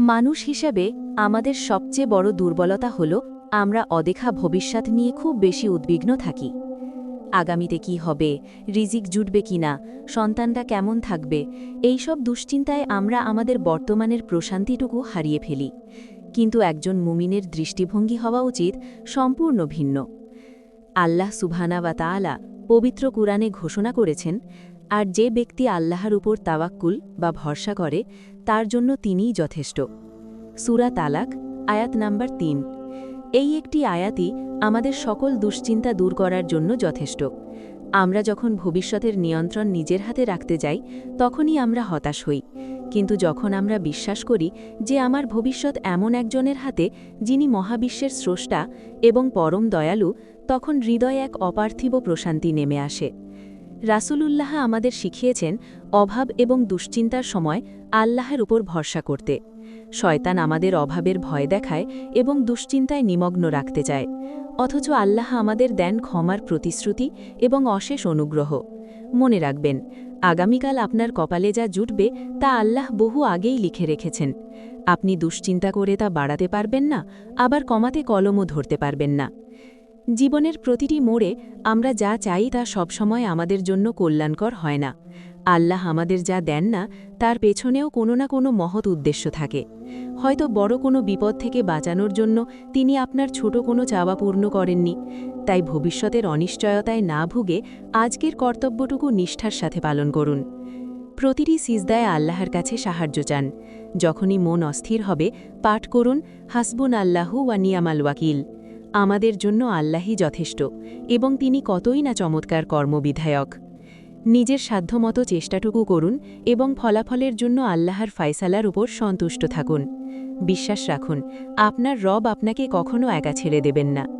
মানুষ হিসেবে আমাদের সবচেয়ে বড় দুর্বলতা হল আমরা অদেখা ভবিষ্যৎ নিয়ে খুব বেশি উদ্বিগ্ন থাকি। আগামীতে কি হবে? রিজিক জুটবে কিনা সন্তানটা কেমন থাকবে? এইসব দুশ্চিন্তায় আমরা আমাদের বর্তমানের প্রশান্তিটুকু হারিয়ে ফেলি। কিন্তু একজন মুমিনের দৃষ্টিভঙ্গি হওয়া উচিত সম্পূর্ণ ভিন্ন। আল্লাহ সুবহানা বা তাআলা পবিত্র কুরআনে ঘোষণা করেছেন আর যে ব্যক্তি আল্লাহর উপর তাওয়াক্কুল বা ভরসা করে, তার জন্য তিনিই যথেষ্ট। সুরা তালাক, আয়াত নাম্বার তিন। এই একটি আয়াতই আমাদের সকল দুশ্চিন্তা দূর করার জন্য যথেষ্ট। আমরা যখন ভবিষ্যতের নিয়ন্ত্রণ নিজের হাতে রাখতে যাই, তখনই আমরা হতাশ হই। কিন্তু যখন আমরা বিশ্বাস করি যে আমার ভবিষ্যৎ এমন একজনের হাতে, যিনি মহাবিশ্বের স্রষ্টা এবং পরম দয়ালু, তখন হৃদয়ে এক অপার্থিব প্রশান্তি নেমে আসে। রাসূলুল্লাহ আমাদের শিখিয়েছেন অভাব এবং দুশ্চিন্তার সময় আল্লাহের উপর ভরসা করতে। শয়তান আমাদের অভাবের ভয় দেখায় এবং দুশ্চিন্তায় নিমগ্ন রাখতে চায়। অথচ আল্লাহ আমাদের দেন ক্ষমার প্রতিশ্রুতি এবং অশেষ অনুগ্রহ। মনে রাখবেন, আগামীকাল আপনার কপালে যা জুটবে তা আল্লাহ বহু আগেই লিখে রেখেছেন। আপনি দুশ্চিন্তা করে তা বাড়াতে পারবেন না, আবার কমাতে কলমও ধরতে পারবেন না। জীবনের প্রতিটি মোড়ে আমরা যা চাই তা সবসময় আমাদের জন্য কল্যাণকর হয় না। আল্লাহ আমাদের যা দেন না, তার পেছনেও কোনো না কোনো মহৎ উদ্দেশ্য থাকে। হয়তো বড় কোনো বিপদ থেকে বাঁচানোর জন্য তিনি আপনার ছোট কোনো চাওয়া পূর্ণ করেননি, তাই ভবিষ্যতের অনিশ্চয়তায় না ভুগে আজকের কর্তব্যটুকু নিষ্ঠার সাথে পালন করুন। প্রতিটি সিজদায় আল্লাহর কাছে সাহায্য চান। যখনই মন অস্থির হবে, পাঠ করুন হাসবুন আল্লাহু ওয়া নিয়ামাল ওয়াকিল। আমাদের জন্য আল্লাহই যথেষ্ট এবং তিনি কতই না চমৎকার কর্মবিধায়ক। নিজের সাধ্যমতো চেষ্টাটুকু করুন এবং ফলাফলের জন্য আল্লাহর ফায়সালার উপর সন্তুষ্ট থাকুন। বিশ্বাস রাখুন, আপনার রব আপনাকে কখনও একা ছেড়ে দেবেন না।